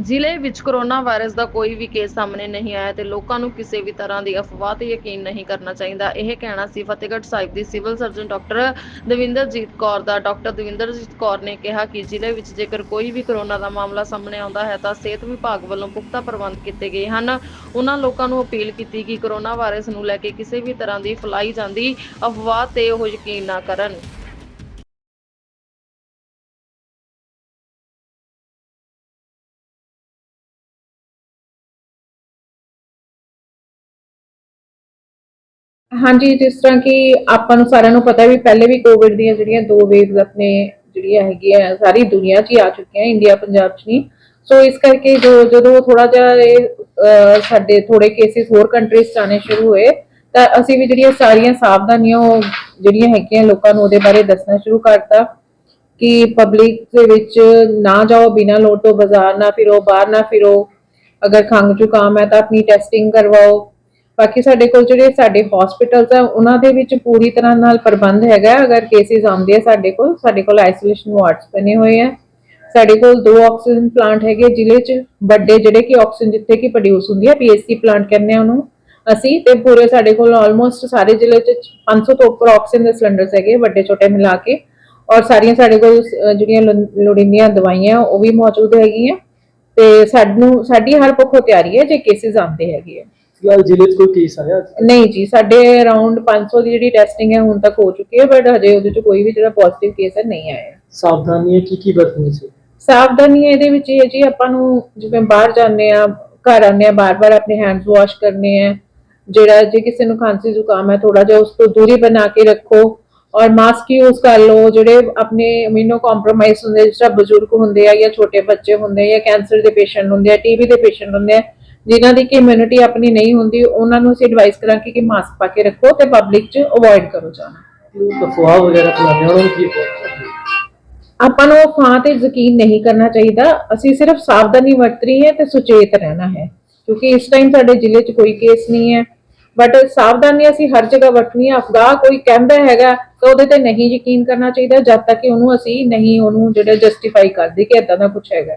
ਜ਼ਿਲ੍ਹੇ ਵਿੱਚ corona virus ਦਾ ਕੋਈ ਵੀ ਕੇਸ ਸਾਹਮਣੇ ਨਹੀਂ ਆਇਆ ਤੇ ਲੋਕਾਂ ਨੂੰ ਕਿਸੇ ਵੀ ਤਰ੍ਹਾਂ ਦੀ ਅਫਵਾਹ ਤੇ ਯਕੀਨ ਨਹੀਂ ਕਰਨਾ ਚਾਹੀਦਾ। ਇਹ ਕਹਿਣਾ ਸੀ ਫਤਿਹਗੜ੍ਹ ਸਾਹਿਬ ਦੀ civil surgeon doctor Davinderjit Kaur ਦਾ। ਡਾਕਟਰ ਦਵਿੰਦਰਜੀਤ ਕੌਰ ਨੇ ਕਿਹਾ ਕਿ ਜ਼ਿਲ੍ਹੇ ਵਿੱਚ ਜੇਕਰ ਕੋਈ ਵੀ ਕਰੋਨਾ ਦਾ ਮਾਮਲਾ ਸਾਹਮਣੇ ਆਉਂਦਾ ਹੈ ਤਾਂ ਸਿਹਤ ਵਿਭਾਗ ਵੱਲੋਂ ਪੁਖਤਾ ਪ੍ਰਬੰਧ ਕੀਤੇ ਗਏ ਹਨ। ਉਹਨਾਂ ਲੋਕਾਂ ਨੂੰ ਅਪੀਲ ਕੀਤੀ ਕਿ ਕਰੋਨਾ ਵਾਇਰਸ ਨੂੰ ਲੈ ਕੇ ਕਿਸੇ ਵੀ ਤਰ੍ਹਾਂ ਦੀ ਫੈਲਾਈ ਜਾਂਦੀ ਅਫਵਾਹ ਤੇ ਉਹ ਯਕੀਨ ਨਾ ਕਰਨ। ਹਾਂਜੀ, ਜਿਸ ਤਰ੍ਹਾਂ ਕਿ ਆਪਾਂ ਨੂੰ ਸਾਰਿਆਂ ਨੂੰ ਪਤਾ ਵੀ ਪਹਿਲੇ ਵੀ ਕੋਵਿਡ ਦੀਆਂ ਜਿਹੜੀਆਂ ਦੋ ਵੇਵਸ ਆਪਣੇ ਜਿਹੜੀਆਂ ਹੈਗੀਆਂ ਸਾਰੀ ਦੁਨੀਆ 'ਚ ਹੀ ਆ ਚੁੱਕੀਆਂ ਇੰਡੀਆ ਪੰਜਾਬ 'ਚ ਨਹੀਂ। ਸੋ ਇਸ ਕਰਕੇ ਜੋ ਜਦੋਂ ਥੋੜਾ ਜਿਹਾ ਇਹ ਸਾਡੇ ਥੋੜੇ ਕੇਸਿਸ ਹੋਰ ਕੰਟਰੀਜ਼ 'ਚ ਆਉਣੇ ਸ਼ੁਰੂ ਹੋਏ, ਤਾਂ ਅਸੀਂ ਵੀ ਜਿਹੜੀਆਂ ਸਾਰੀਆਂ ਸਾਵਧਾਨੀਆਂ ਉਹ ਜਿਹੜੀਆਂ ਹੈਗੀਆਂ ਲੋਕਾਂ ਨੂੰ ਉਹਦੇ ਬਾਰੇ ਦੱਸਣਾ ਸ਼ੁਰੂ ਕਰਤਾ ਕਿ ਪਬਲਿਕ ਦੇ ਵਿੱਚ ਨਾ ਜਾਓ ਬਿਨਾਂ ਲੋੜ ਤੋਂ ਬਾਜ਼ਾਰ, ਨਾ ਫਿਰੋ, ਬਾਹਰ ਨਾ ਫਿਰੋ। ਅਗਰ ਖੰਘ ਜ਼ੁਕਾਮ ਹੈ ਤਾਂ ਆਪਣੀ ਟੈਸਟਿੰਗ ਕਰਵਾਓ। ਬਾਕੀ ਸਾਡੇ ਕੋਲ ਜਿਹੜੇ ਸਾਡੇ ਹਸਪੀਟਲਸ ਆ, ਉਹਨਾਂ ਦੇ ਵਿੱਚ ਪੂਰੀ ਤਰ੍ਹਾਂ ਨਾਲ ਪ੍ਰਬੰਧ ਹੈਗਾ। ਅਗਰ ਕੇਸਿਸ ਆਉਂਦੇ ਆ ਸਾਡੇ ਕੋਲ ਸਾਡੇ ਕੋਲ ਆਈਸੋਲੇਸ਼ਨ ਵਾਰਡਸ ਬਣੇ ਹੋਏ ਆ। ਸਾਡੇ ਕੋਲ ਦੋ ਆਕਸੀਜਨ ਪਲਾਂਟ ਹੈਗੇ ਜ਼ਿਲ੍ਹੇ 'ਚ, ਵੱਡੇ ਜਿਹੜੇ ਕਿ ਆਕਸੀਜਨ ਜਿੱਥੇ ਕਿ ਪ੍ਰੋਡਿਊਸ ਹੁੰਦੀ ਹੈ ਪੀਐਸਸੀ ਪਲਾਂਟ ਕਹਿੰਦੇ ਆ ਉਹਨੂੰ। ਅਸੀਂ ਤੇ ਪੂਰੇ ਸਾਡੇ ਕੋਲ ਆਲਮੋਸਟ ਸਾਰੇ ਜ਼ਿਲ੍ਹੇ 'ਚ 500 ਤੋਂ ਉੱਪਰ ਆਕਸੀਜਨ ਦੇ ਸਿਲੰਡਰਸ ਹੈਗੇ, ਵੱਡੇ ਛੋਟੇ ਮਿਲਾ ਕੇ। ਔਰ ਸਾਰੀਆਂ ਸਾਡੇ ਕੋਲ ਜਿਹੜੀਆਂ ਲੋੜੀਂਦੀਆਂ ਦਵਾਈਆਂ, ਉਹ ਵੀ ਮੌਜੂਦ ਹੈਗੀਆਂ। ਤੇ ਸਾਨੂੰ, ਸਾਡੀ ਹਰ ਪੱਖੋਂ ਤਿਆਰੀ ਹੈ ਜੇ ਕੇਸਿਸ ਆਉਂਦੇ ਹੈਗੇ ਆ। ਫਿਲਹਾਲ ਜ਼ਿਲ੍ਹੇ 'ਚ ਕੋਈ ਕੇਸ ਆਇਆ ਨਹੀਂ ਜੀ ਸਾਡੇ ਅਰਾਊਂਡ 500 ਦੀ ਜਿਹੜੀ ਟੈਸਟਿੰਗ ਹੈ ਹੁਣ ਤੱਕ ਹੋ ਚੁੱਕੀ ਹੈ ਬਟ ਹਜੇ ਉਹਦੇ ਚ ਕੋਈ ਵੀ ਜਿਹੜਾ ਪੋਜ਼ਿਟਿਵ ਕੇਸ ਹੈ ਨਹੀਂ ਆਇਆ। ਸਾਵਧਾਨੀਆਂ ਕੀ ਕੀ ਵਰਤਣੀ ਸੀ? ਸਾਵਧਾਨੀ ਇਹਦੇ ਵਿੱਚ ਇਹ ਹੈ ਜੀ ਆਪਾਂ ਨੂੰ ਜਿਵੇਂ ਬਾਹਰ ਜਾਂਦੇ ਆ ਘਰ ਆਉਂਦੇ ਆ ਬਾਰ-ਬਾਰ ਆਪਣੇ ਹੈਂਡਸ ਵਾਸ਼ ਕਰਨੇ ਆ ਜਿਹੜਾ ਜੇ ਕਿਸੇ ਨੂੰ ਖਾਂਸੀ ਜ਼ੁਕਾਮ ਹੈ ਥੋੜਾ ਜਿਹਾ ਉਸ ਤੋਂ ਦੂਰੀ ਬਣਾ ਕੇ ਰੱਖੋ ਔਰ ਮਾਸਕ ਯੂਜ਼ ਕਰ ਲਓ ਜਿਹੜੇ ਆਪਣੇ ਇਮਿਊਨੋ ਕੰਪਰੋਮਾਈਜ਼ ਹੁੰਦੇ ਜਿਸ ਤਰ੍ਹਾਂ ਬਜ਼ੁਰਗ ਹੁੰਦੇ ਆ ਜਾਂ ਛੋਟੇ ਬੱਚੇ ਹੁੰਦੇ ਆ ਜਾਂ ਕੈਂਸਰ ਦੇ ਪੇਸ਼ੈਂਟ ਹੁੰਦੇ ਆ ਟੀਬੀ ਦੇ ਪੇਸ਼ੈਂਟ ਹੁੰਦੇ ਆ ਜਿਨ੍ਹਾਂ ਦੀ ਕਿ ਇਮਿਊਨਿਟੀ ਆਪਣੀ ਨਹੀਂ ਹੁੰਦੀ ਉਹਨਾਂ ਨੂੰ ਅਸੀਂ ਐਡਵਾਈਸ ਕਰਾਂਗੇ ਕਿ ਮਾਸਕ ਪਾ ਕੇ ਰੱਖੋ ਤੇ ਪਬਲਿਕ 'ਚ ਅਵੋਇਡ ਕਰੋ ਜਾਣਾ। ਲੋਕ ਅਫਵਾਹ ਵਗੈਰਾ ਫੈਲਾਉਂਦੇ ਆ, ਉਹਨਾਂ ਨੂੰ ਕੀ ਕਹੋ ਆਪਾਂ ਨੂੰ ਫਾਂ ਤੇ ਯਕੀਨ ਨਹੀਂ ਕਰਨਾ ਚਾਹੀਦਾ। ਅਸੀਂ ਸਿਰਫ ਸਾਵਧਾਨੀ ਵਰਤਣੀ ਹੈ ਤੇ ਸੁਚੇਤ ਰਹਿਣਾ ਹੈ। ਕਿਉਂਕਿ ਇਸ ਟਾਈਮ ਸਾਡੇ ਜ਼ਿਲ੍ਹੇ 'ਚ ਕੋਈ ਕੇਸ ਨਹੀਂ ਹੈ। ਬਟ ਸਾਵਧਾਨੀ ਅਸੀਂ ਹਰ ਜਗ੍ਹਾ ਵਰਤਣੀ ਹੈ। ਅਫਗਾਹ ਕੋਈ ਕਹਿੰਦਾ ਹੈਗਾ ਤਾਂ ਉਹਦੇ ਤੇ ਨਹੀਂ ਯਕੀਨ ਕਰਨਾ ਚਾਹੀਦਾ। ਜਦ ਤੱਕ ਕਿ ਉਹਨੂੰ ਅਸੀਂ ਨਹੀਂ ਉਹਨੂੰ ਜਿਹੜਾ ਜਸਟੀਫਾਈ ਕਰਦੇ ਕਿ ਇਦਾਂ ਦਾ ਕੁਝ ਹੈਗਾ।